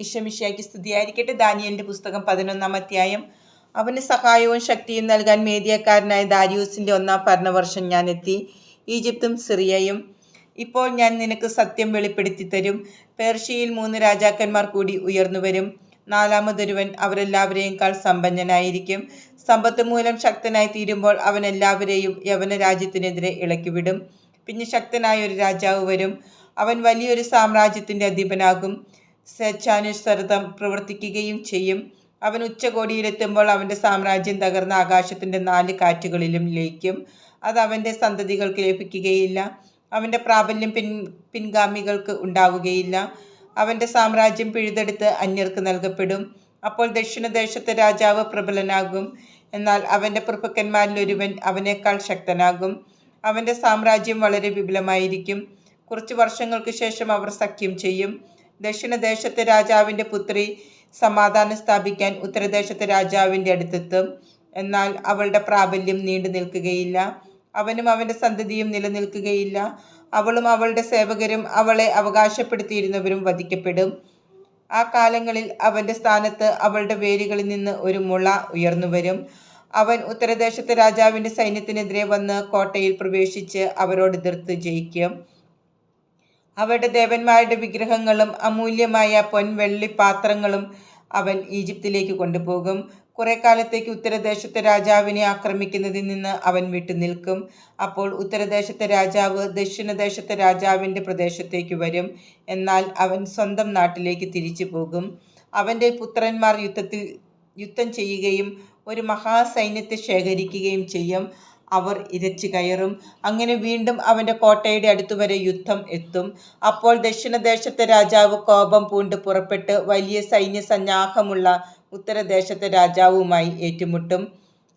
ഇഷമിഷയ്ക്ക് സ്തുതിയായിരിക്കട്ടെ ദാനിയലിന്റെ പുസ്തകം പതിനൊന്നാം അധ്യായം. അവന് സഹായവും ശക്തിയും നൽകാൻ മേദിയക്കാരനായ ദാരിയൂസിന്റെ ഒന്നാം ഭരണവർഷം ഞാൻ എത്തി ഈജിപ്തും സിറിയയും ഇപ്പോൾ ഞാൻ നിനക്ക് സത്യം വെളിപ്പെടുത്തി തരും. പേർഷ്യയിൽ മൂന്ന് രാജാക്കന്മാർ കൂടി ഉയർന്നു വരും. നാലാമതൊരുവൻ അവരെല്ലാവരെയുംക്കാൾ സമ്പന്നനായിരിക്കും. സമ്പത്ത് മൂലം ശക്തനായി തീരുമ്പോൾ അവൻ എല്ലാവരെയും യവന രാജ്യത്തിനെതിരെ ഇളക്കിവിടും. പിന്നെ ശക്തനായ ഒരു രാജാവ് വരും. അവൻ വലിയൊരു സാമ്രാജ്യത്തിന്റെ അധിപനാകും. സ്വേച്ഛാനുസൃതം പ്രവർത്തിക്കുകയും ചെയ്യും. അവൻ ഉച്ചകോടിയിലെത്തുമ്പോൾ അവന്റെ സാമ്രാജ്യം തകർന്ന ആകാശത്തിന്റെ നാല് കാറ്റുകളിലും ലയിക്കും. അത് അവന്റെ സന്തതികൾക്ക് ലഭിക്കുകയില്ല. അവന്റെ പ്രാബല്യം പിൻ പിൻഗാമികൾക്ക് ഉണ്ടാവുകയില്ല. അവന്റെ സാമ്രാജ്യം പിഴുതെടുത്ത് അന്യർക്ക് നൽകപ്പെടും. അപ്പോൾ ദക്ഷിണദേശത്തെ രാജാവ് പ്രബലനാകും. എന്നാൽ അവന്റെ പ്രഭുക്കന്മാരിൽ ഒരുവൻ അവനേക്കാൾ ശക്തനാകും. അവന്റെ സാമ്രാജ്യം വളരെ വിപുലമായിരിക്കും. കുറച്ച് വർഷങ്ങൾക്ക് ശേഷം അവർ സഖ്യം ചെയ്യും. ദക്ഷിണദേശത്തെ രാജാവിന്റെ പുത്രി സമാധാനം സ്ഥാപിക്കാൻ ഉത്തരദേശത്തെ രാജാവിന്റെ അടുത്തെത്തും. എന്നാൽ അവളുടെ പ്രാബല്യം നീണ്ടു നിൽക്കുകയില്ല. അവനും അവന്റെ സന്തതിയും നിലനിൽക്കുകയില്ല. അവളും അവളുടെ സേവകരും അവളെ അവകാശപ്പെടുത്തിയിരുന്നവരും വധിക്കപ്പെടും. ആ കാലങ്ങളിൽ അവന്റെ സ്ഥാനത്ത് അവളുടെ വേരുകളിൽ നിന്ന് ഒരു മുള ഉയർന്നു വരും. അവൻ ഉത്തരദേശത്തെ രാജാവിന്റെ സൈന്യത്തിനെതിരെ വന്ന് കോട്ടയിൽ പ്രവേശിച്ച് അവരോട് എതിർത്ത് ജയിക്കും. അവരുടെ ദേവന്മാരുടെ വിഗ്രഹങ്ങളും അമൂല്യമായ പൊൻവെള്ളി പാത്രങ്ങളും അവൻ ഈജിപ്തിലേക്ക് കൊണ്ടുപോകും. കുറെ കാലത്തേക്ക് ഉത്തരദേശത്തെ രാജാവിനെ ആക്രമിക്കുന്നതിൽ നിന്ന് അവൻ വിട്ടു നിൽക്കും. അപ്പോൾ ഉത്തരദേശത്തെ രാജാവ് ദക്ഷിണദേശത്തെ രാജാവിന്റെ പ്രദേശത്തേക്ക് വരും. എന്നാൽ അവൻ സ്വന്തം നാട്ടിലേക്ക് തിരിച്ചു പോകും. അവന്റെ പുത്രന്മാർ യുദ്ധത്തിൽ യുദ്ധം ചെയ്യുകയും ഒരു മഹാസൈന്യത്തെ ശേഖരിക്കുകയും ചെയ്യും. അവർ ഇരച്ചു കയറും. അങ്ങനെ വീണ്ടും അവന്റെ കോട്ടയുടെ അടുത്തുവരെ യുദ്ധം എത്തും. അപ്പോൾ ദക്ഷിണദേശത്തെ രാജാവ് കോപം പൂണ്ട് പുറപ്പെട്ട് വലിയ സൈന്യ സന്നാഹമുള്ള ഉത്തരദേശത്തെ രാജാവുമായി ഏറ്റുമുട്ടും.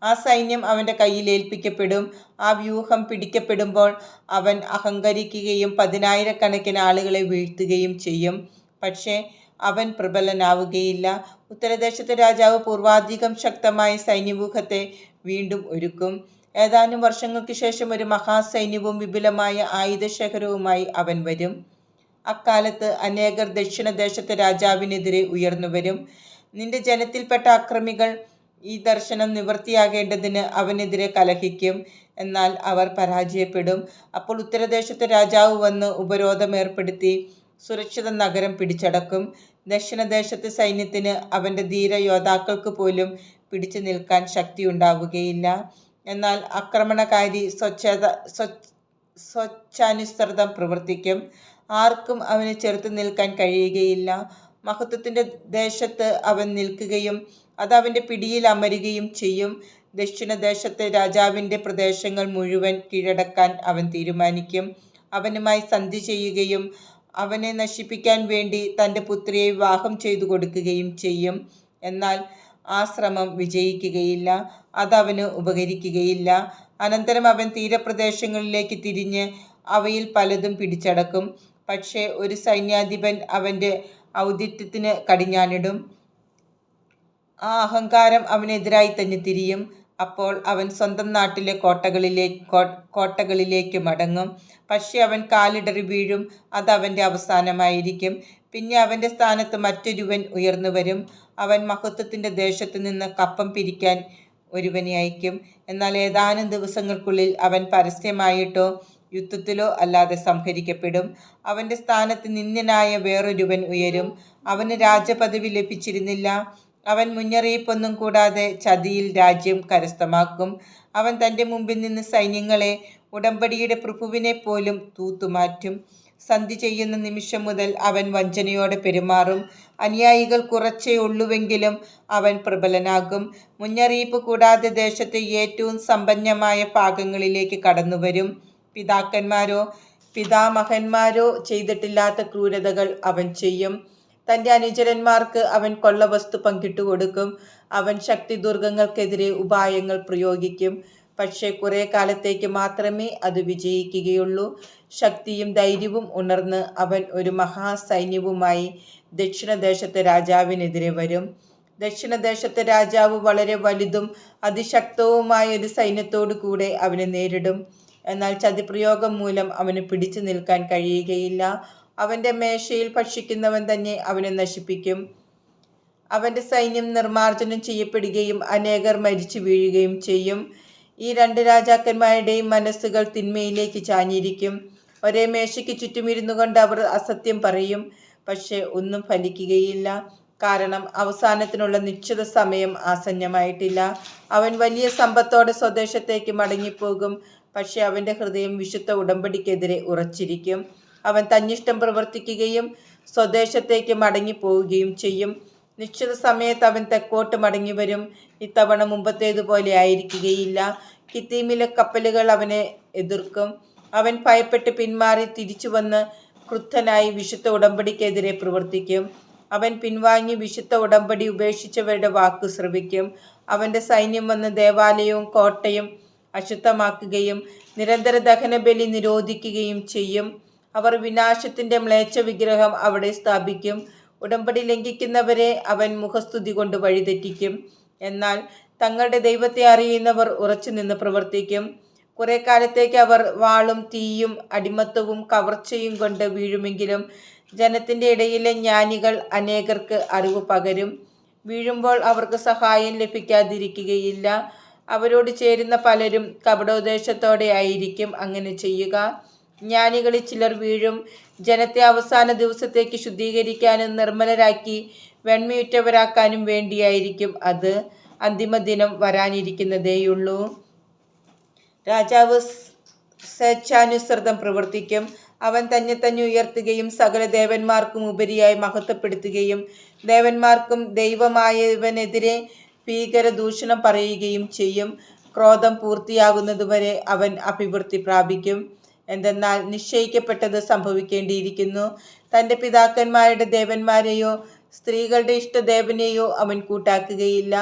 ആ സൈന്യം അവന്റെ കയ്യിൽ ഏൽപ്പിക്കപ്പെടും. ആ വ്യൂഹം പിടിക്കപ്പെടുമ്പോൾ അവൻ അഹങ്കരിക്കുകയും പതിനായിരക്കണക്കിന് ആളുകളെ വീഴ്ത്തുകയും ചെയ്യും. പക്ഷേ അവൻ പ്രബലനാവുകയില്ല. ഉത്തരദേശത്തെ രാജാവ് പൂർവാധികം ശക്തമായ സൈന്യവ്യൂഹത്തെ വീണ്ടും ഒരുക്കും. ഏതാനും വർഷങ്ങൾക്ക് ശേഷം ഒരു മഹാസൈന്യവും വിപുലമായ ആയുധശേഖരവുമായി അവൻ വരും. അക്കാലത്ത് അനേകർ ദക്ഷിണദേശത്തെ രാജാവിനെതിരെ ഉയർന്നു വരും. നിന്റെ ജനത്തിൽപ്പെട്ട അക്രമികൾ ഈ ദർശനം നിവൃത്തിയാകേണ്ടതിന് അവനെതിരെ കലഹിക്കും. എന്നാൽ അവർ പരാജയപ്പെടും. അപ്പോൾ ഉത്തരദേശത്തെ രാജാവ് വന്ന് ഉപരോധം ഏർപ്പെടുത്തി സുരക്ഷിത നഗരം പിടിച്ചടക്കും. ദക്ഷിണദേശത്തെ സൈന്യത്തിന് അവന്റെ ധീര യോദ്ധാക്കൾക്ക് പോലും പിടിച്ചു നിൽക്കാൻ ശക്തി ഉണ്ടാവുകയില്ല എന്നാൽ ആക്രമണകാരി സ്വച്ഛത സ്വച്ഛാനുസൃതം പ്രവർത്തിക്കും. ആർക്കും അവനെ ചെറുത്തു നിൽക്കാൻ കഴിയുകയില്ല. മഹത്വത്തിന്റെ ദേശത്ത് അവൻ നിൽക്കുകയും അത് അവന്റെ പിടിയിൽ അമരുകയും ചെയ്യും. ദക്ഷിണദേശത്തെ രാജാവിന്റെ പ്രദേശങ്ങൾ മുഴുവൻ കീഴടക്കാൻ അവൻ തീരുമാനിക്കും. അവനുമായി സന്ധി ചെയ്യുകയും അവനെ നശിപ്പിക്കാൻ വേണ്ടി തന്റെ പുത്രിയെ വിവാഹം ചെയ്തു കൊടുക്കുകയും ചെയ്യും. എന്നാൽ ആ ശ്രമം വിജയിക്കുകയില്ല അതവന് ഉപകരിക്കുകയില്ല. അനന്തരം അവൻ തീരപ്രദേശങ്ങളിലേക്ക് തിരിഞ്ഞ് അവയിൽ പലതും പിടിച്ചടക്കും. പക്ഷേ ഒരു സൈന്യാധിപൻ അവന്റെ ഔദിത്യത്തിന് കടിഞ്ഞാണിടും. ആ അഹങ്കാരം അവനെതിരായി തന്നെ തിരിയും. അപ്പോൾ അവൻ സ്വന്തം നാട്ടിലെ കോട്ടകളിലേ കോട്ടകളിലേക്ക് മടങ്ങും. പക്ഷേ അവൻ കാലിടറി വീഴും. അത് അവന്റെ അവസാനമായിരിക്കും. പിന്നെ അവന്റെ സ്ഥാനത്ത് മറ്റൊരുവൻ ഉയർന്നു വരും. അവൻ മഹത്വത്തിന്റെ ദേശത്ത് നിന്ന് കപ്പം പിരിക്കാൻ ഒരുവനെ അയക്കും. എന്നാൽ ഏതാനും ദിവസങ്ങൾക്കുള്ളിൽ അവൻ പരസ്യമായിട്ടോ യുദ്ധത്തിലോ അല്ലാതെ സംഹരിക്കപ്പെടും. അവന്റെ സ്ഥാനത്ത് നിന്ദ്യനായ വേറൊരുവൻ ഉയരും. അവന് രാജപദവി ലഭിച്ചിരുന്നില്ല. അവൻ മുന്നറിയിപ്പൊന്നും കൂടാതെ ചതിയിൽ രാജ്യം കരസ്ഥമാക്കും. അവൻ തന്റെ മുമ്പിൽ നിന്ന് സൈന്യങ്ങളെ ഉടമ്പടിയുടെ പ്രഭുവിനെ പോലും തൂത്തുമാറ്റും. സന്ധി ചെയ്യുന്ന നിമിഷം മുതൽ അവൻ വഞ്ചനയോടെ പെരുമാറും. അനുയായികൾ കുറച്ചേ ഉള്ളുവെങ്കിലും അവൻ പ്രബലനാകും. മുന്നറിയിപ്പ് കൂടാതെ ദേശത്തെ ഏറ്റവും സമ്പന്നമായ ഭാഗങ്ങളിലേക്ക് കടന്നുവരും. പിതാക്കന്മാരോ പിതാമഹന്മാരോ ചെയ്തിട്ടില്ലാത്ത ക്രൂരതകൾ അവൻ ചെയ്യും. തന്റെ അനുചരന്മാർക്ക് അവൻ കൊള്ളവസ്തു പങ്കിട്ടു കൊടുക്കും അവൻ ശക്തി ദുർഗങ്ങൾക്കെതിരെ ഉപായങ്ങൾ പ്രയോഗിക്കും. പക്ഷേ കുറെ കാലത്തേക്ക് മാത്രമേ അത് വിജയിക്കുകയുള്ളൂ. ശക്തിയും ധൈര്യവും ഉണർന്ന് അവൻ ഒരു മഹാസൈന്യവുമായി ദക്ഷിണദേശത്തെ രാജാവിനെതിരെ വരും. ദക്ഷിണദേശത്തെ രാജാവ് വളരെ വലുതും അതിശക്തവുമായ ഒരു സൈന്യത്തോടു കൂടെ അവനെ നേരിടും. എന്നാൽ ചതിപ്രയോഗം മൂലം അവന് പിടിച്ചു നിൽക്കാൻ കഴിയുകയില്ല. അവന്റെ മേശയിൽ ഭക്ഷിക്കുന്നവൻ തന്നെ അവനെ നശിപ്പിക്കും. അവന്റെ സൈന്യം നിർമ്മാർജനം ചെയ്യപ്പെടുകയും അനേകർ മരിച്ചു വീഴുകയും ചെയ്യും. ഈ രണ്ട് രാജാക്കന്മാരുടെയും മനസ്സുകൾ തിന്മയിലേക്ക് ചാഞ്ഞിരിക്കും. ഒരേ മേശയ്ക്ക് ചുറ്റുമിരുന്നു കൊണ്ട് അവർ അസത്യം പറയും. പക്ഷേ ഒന്നും ഫലിക്കുകയില്ല. കാരണം അവസാനത്തിനുള്ള നിശ്ചിത സമയം ആസന്നമായിട്ടില്ല. അവൻ വലിയ സമ്പത്തോടെ സ്വദേശത്തേക്ക് മടങ്ങിപ്പോകും. പക്ഷേ അവന്റെ ഹൃദയം വിശുദ്ധ ഉടമ്പടിക്കെതിരെ ഉറച്ചിരിക്കും. അവൻ തന്നിഷ്ടം പ്രവർത്തിക്കുകയും സ്വദേശത്തേക്ക് മടങ്ങിപ്പോവുകയും ചെയ്യും. നിശ്ചിത സമയത്ത് അവൻ തെക്കോട്ട് മടങ്ങി വരും. ഇത്തവണ മുമ്പത്തേതുപോലെ ആയിരിക്കുകയില്ല. കിത്തീമിലെ കപ്പലുകൾ അവനെ എതിർക്കും. അവൻ ഭയപ്പെട്ട് പിന്മാറി തിരിച്ചു വന്ന് ക്രുദ്ധനായി വിശുദ്ധ ഉടമ്പടിക്കെതിരെ പ്രവർത്തിക്കും. അവൻ പിൻവാങ്ങി വിശുദ്ധ ഉടമ്പടി ഉപേക്ഷിച്ചവരുടെ വാക്ക് ശ്രവിക്കും. അവന്റെ സൈന്യം വന്ന് ദേവാലയവും കോട്ടയും അശുദ്ധമാക്കുകയും നിരന്തര ദഹനബലി നിരോധിക്കുകയും ചെയ്യും. അവർ വിനാശത്തിന്റെ മ്ലേച്ഛ വിഗ്രഹം അവിടെ സ്ഥാപിക്കും. ഉടമ്പടി ലംഘിക്കുന്നവരെ അവൻ മുഖസ്തുതി കൊണ്ട് വഴിതെറ്റിക്കും. എന്നാൽ തങ്ങളുടെ ദൈവത്തെ അറിയുന്നവർ ഉറച്ചു നിന്ന് പ്രവർത്തിക്കും. കുറെ കാലത്തേക്ക് അവർ വാളും തീയും അടിമത്തവും കവർച്ചയും കൊണ്ട് വീഴുമെങ്കിലും ജനത്തിന്റെ ഇടയിലെ ജ്ഞാനികൾ അനേകർക്ക് അറിവ് പകരും. വീഴുമ്പോൾ അവർക്ക് സഹായം ലഭിക്കാതിരിക്കുകയില്ല. അവരോട് ചേരുന്ന പലരും കപടോദ്ദേശത്തോടെ ആയിരിക്കും അങ്ങനെ ചെയ്യുക. ജ്ഞാനികളിൽ ചിലർ വീഴും. ജനത്തെ അവസാന ദിവസത്തേക്ക് ശുദ്ധീകരിക്കാനും നിർമ്മലരാക്കി വെണ്മയുറ്റവരാക്കാനും വേണ്ടിയായിരിക്കും അത്. അന്തിമ ദിനം വരാനിരിക്കുന്നതേയുള്ളൂ. രാജാവ് സ്വേച്ഛാനുസൃതം പ്രവർത്തിക്കും. അവൻ തന്നെ തന്നെ ഉയർത്തുകയും സകല ദേവന്മാർക്കും ഉപരിയായി മഹത്വപ്പെടുത്തുകയും ദേവന്മാർക്കും ദൈവമായവനെതിരെ ഭീകര ദൂഷണം പറയുകയും ചെയ്യും. ക്രോധം പൂർത്തിയാകുന്നതുവരെ അവൻ അഭിവൃദ്ധി പ്രാപിക്കും. എന്തെന്നാൽ നിശ്ചയിക്കപ്പെട്ടത് സംഭവിക്കേണ്ടിയിരിക്കുന്നു. തന്റെ പിതാക്കന്മാരുടെ ദേവന്മാരെയോ സ്ത്രീകളുടെ ഇഷ്ടദേവനെയോ അവൻ കൂട്ടാക്കുകയില്ല.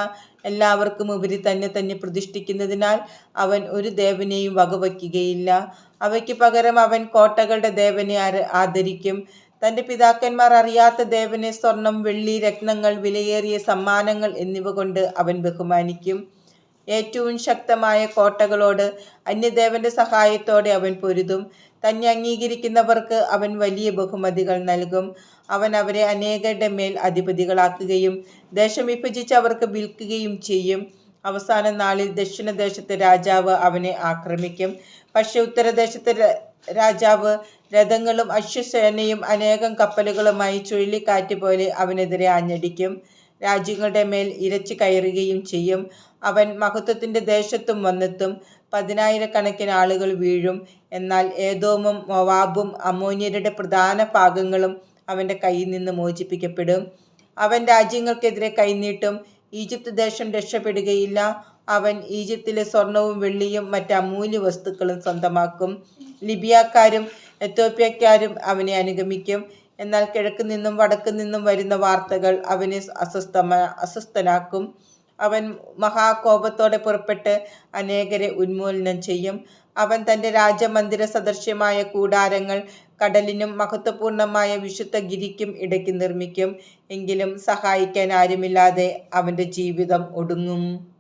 എല്ലാവർക്കും ഉപരി തന്നെ തന്നെ പ്രതിഷ്ഠിക്കുന്നതിനാൽ അവൻ ഒരു ദേവനെയും വകവയ്ക്കുകയില്ല. അവയ്ക്ക് പകരം അവൻ കോട്ടകളുടെ ദേവനെ ആദരിക്കും. തന്റെ പിതാക്കന്മാർ അറിയാത്ത ദേവനെ സ്വർണം വെള്ളി രത്നങ്ങൾ വിലയേറിയ സമ്മാനങ്ങൾ എന്നിവ കൊണ്ട് അവൻ ബഹുമാനിക്കും. ഏറ്റവും ശക്തമായ കോട്ടകളോട് അന്യദേവന്റെ സഹായത്തോടെ അവൻ പൊരുതും. തന്നെ അംഗീകരിക്കുന്നവർക്ക് അവൻ വലിയ ബഹുമതികൾ നൽകും. അവൻ അവരെ അനേകരുടെ മേൽ അധിപതികളാക്കുകയും ദേശം വിഭജിച്ച് അവർക്ക് വിൽക്കുകയും ചെയ്യും. അവസാന നാളിൽ ദക്ഷിണദേശത്തെ രാജാവ് അവനെ ആക്രമിക്കും. പക്ഷെ ഉത്തരദേശത്തെ രാജാവ് രഥങ്ങളും അശ്വസേനയും അനേകം കപ്പലുകളുമായി ചുഴലിക്കാറ്റ് പോലെ അവനെതിരെ ആഞ്ഞടിക്കും. രാജ്യങ്ങളുടെ മേൽ ഇരച്ചു കയറുകയും ചെയ്യും. അവൻ മഹത്വത്തിന്റെ ദേശത്തും വന്നെത്തും. പതിനായിരക്കണക്കിന് ആളുകൾ വീഴും. എന്നാൽ ഏതോമും മൊവാബും അമോന്യരുടെ പ്രധാന ഭാഗങ്ങളും അവന്റെ കയ്യിൽ നിന്ന് മോചിപ്പിക്കപ്പെടും. അവൻ രാജ്യങ്ങൾക്കെതിരെ കൈനീട്ടും. ഈജിപ്ത് ദേശം രക്ഷപ്പെടുകയില്ല. അവൻ ഈജിപ്തിലെ സ്വർണവും വെള്ളിയും മറ്റ് അമൂല്യ വസ്തുക്കളും സ്വന്തമാക്കും. ലിബിയക്കാരും എത്തോപ്യക്കാരും അവനെ അനുഗമിക്കും. എന്നാൽ കിഴക്ക് നിന്നും വടക്ക് നിന്നും വരുന്ന വാർത്തകൾ അവനെ അസ്വസ്ഥമാ അസ്വസ്ഥനാക്കും. അവൻ മഹാകോപത്തോടെ പുറപ്പെട്ട് അനേകരെ ഉന്മൂലനം ചെയ്യും. അവൻ തന്റെ രാജമന്ദിര സദൃശ്യമായ കൂടാരങ്ങൾ കടലിനും മഹത്വപൂർണമായ വിശുദ്ധ ഗിരിക്കും ഇടയ്ക്ക് നിർമ്മിക്കും. എങ്കിലും സഹായിക്കാൻ ആരുമില്ലാതെ അവന്റെ ജീവിതം ഒടുങ്ങും.